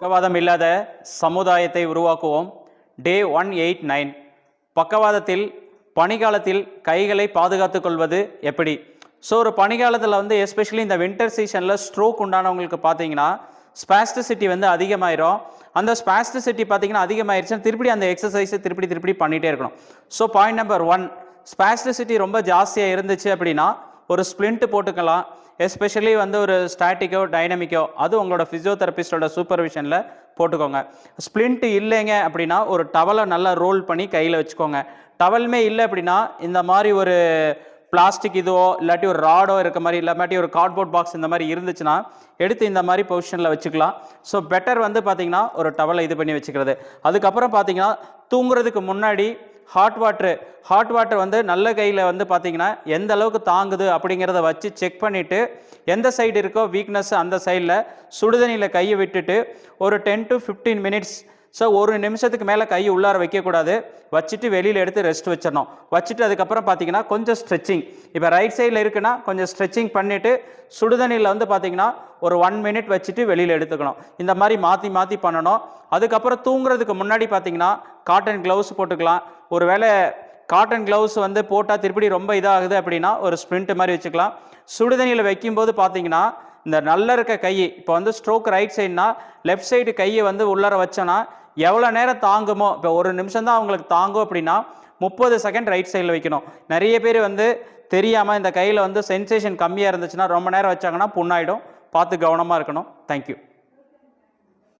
பக்கவாதம் இல்லாத சமுதாயத்தை உருவாக்குவோம். டே ஒன் எயிட் நைன் பக்கவாதத்தில் பனிகாலத்தில் கைகளை பாதுகாத்து கொள்வது எப்படி? ஸோ ஒரு பனிகாலத்தில் வந்து எஸ்பெஷலி இந்த வின்டர் சீசனில் ஸ்ட்ரோக் உண்டானவங்களுக்கு பார்த்தீங்கன்னா ஸ்பாஸ்டிசிட்டி வந்து அதிகமாயிரும். அந்த ஸ்பாஸ்டிசிட்டி பார்த்தீங்கன்னா அதிகமாயிருச்சுன்னா திருப்பி அந்த எக்ஸசைஸை திருப்பி திருப்பி பண்ணிகிட்டே இருக்கணும். So point number one spasticity ரொம்ப ஜாஸ்தியாக இருந்துச்சு அப்படின்னா ஒரு ஸ்ப்ளிண்ட்டு போட்டுக்கலாம். எஸ்பெஷலி வந்து ஒரு ஸ்டாட்டிக்கோ டைனமிக்கோ அது உங்களோட ஃபிசியோதெரபிஸ்டோட சூப்பர்விஷனில் போட்டுக்கோங்க. ஸ்ப்ளிண்ட் இல்லைங்க அப்படின்னா ஒரு டவலை நல்லா ரோல் பண்ணி கையில் வச்சுக்கோங்க. டவலுமே இல்லை அப்படின்னா இந்த மாதிரி ஒரு பிளாஸ்டிக் இதுவோ இல்லாட்டி ஒரு ராடோ இருக்க மாதிரி இல்லாட்டி ஒரு கார்ட்போர்ட் பாக்ஸ் இந்த மாதிரி இருந்துச்சுன்னா எடுத்து இந்த மாதிரி பொசிஷனில் வச்சுக்கலாம். ஸோ பெட்டர் வந்து பார்த்திங்கன்னா ஒரு டவலை இது பண்ணி வச்சுக்கிறது. அதுக்கப்புறம் பார்த்திங்கன்னா தூங்குறதுக்கு முன்னாடி ஹாட் வாட்ரு ஹாட் வாட்டர் வந்து நல்ல கையில் வந்து பார்த்தீங்கன்னா எந்த அளவுக்கு தாங்குது அப்படிங்கிறத வச்சு செக் பண்ணிவிட்டு எந்த சைடு இருக்கோ வீக்னஸ் அந்த சைடில் சுடுதண்ணியில் கையை விட்டுட்டு ஒரு ten to fifteen minutes so ஒரு நிமிஷத்துக்கு மேலே கை உள்ளார வைக்கக்கூடாது. வச்சுட்டு வெளியில் எடுத்து ரெஸ்ட் வச்சிடணும். வச்சுட்டு அதுக்கப்புறம் பார்த்தீங்கன்னா கொஞ்சம் ஸ்ட்ரெச்சிங் இப்போ ரைட் சைடில் இருக்குன்னா கொஞ்சம் ஸ்ட்ரெச்சிங் பண்ணிவிட்டு சுடுதண்ணியில் வந்து பார்த்தீங்கன்னா ஒரு ஒன் மினிட் வச்சுட்டு வெளியில் எடுத்துக்கணும். இந்த மாதிரி மாற்றி மாற்றி பண்ணணும். அதுக்கப்புறம் தூங்குறதுக்கு முன்னாடி பார்த்தீங்கன்னா காட்டன் க்ளவுஸ் போட்டுக்கலாம். ஒருவேளை காட்டன் க்ளவுஸ் வந்து போட்டால் திருப்படி ரொம்ப இதாகுது அப்படின்னா ஒரு ஸ்ப்ரிண்ட் மாதிரி வச்சுக்கலாம். சுடுதண்ணியில் வைக்கும்போது பார்த்தீங்கன்னா இந்த நல்ல இருக்க கை இப்போ வந்து ஸ்ட்ரோக் ரைட் சைடுனா லெஃப்ட் சைடு கையை வந்து உள்ளார வச்சோன்னா எவ்வளோ நேரம் தாங்குமோ இப்போ ஒரு நிமிஷம் தான் அவங்களுக்கு தாங்கும் அப்படின்னா முப்பது செகண்ட் ரைட் சைடில் வைக்கணும். நிறைய பேர் வந்து தெரியாமல் இந்த கையில் வந்து சென்சேஷன் கம்மியாக இருந்துச்சுன்னா ரொம்ப நேரம் வச்சாங்கன்னா புண்ணாயிடும். பார்த்து கவனமாக இருக்கணும். தேங்க்யூ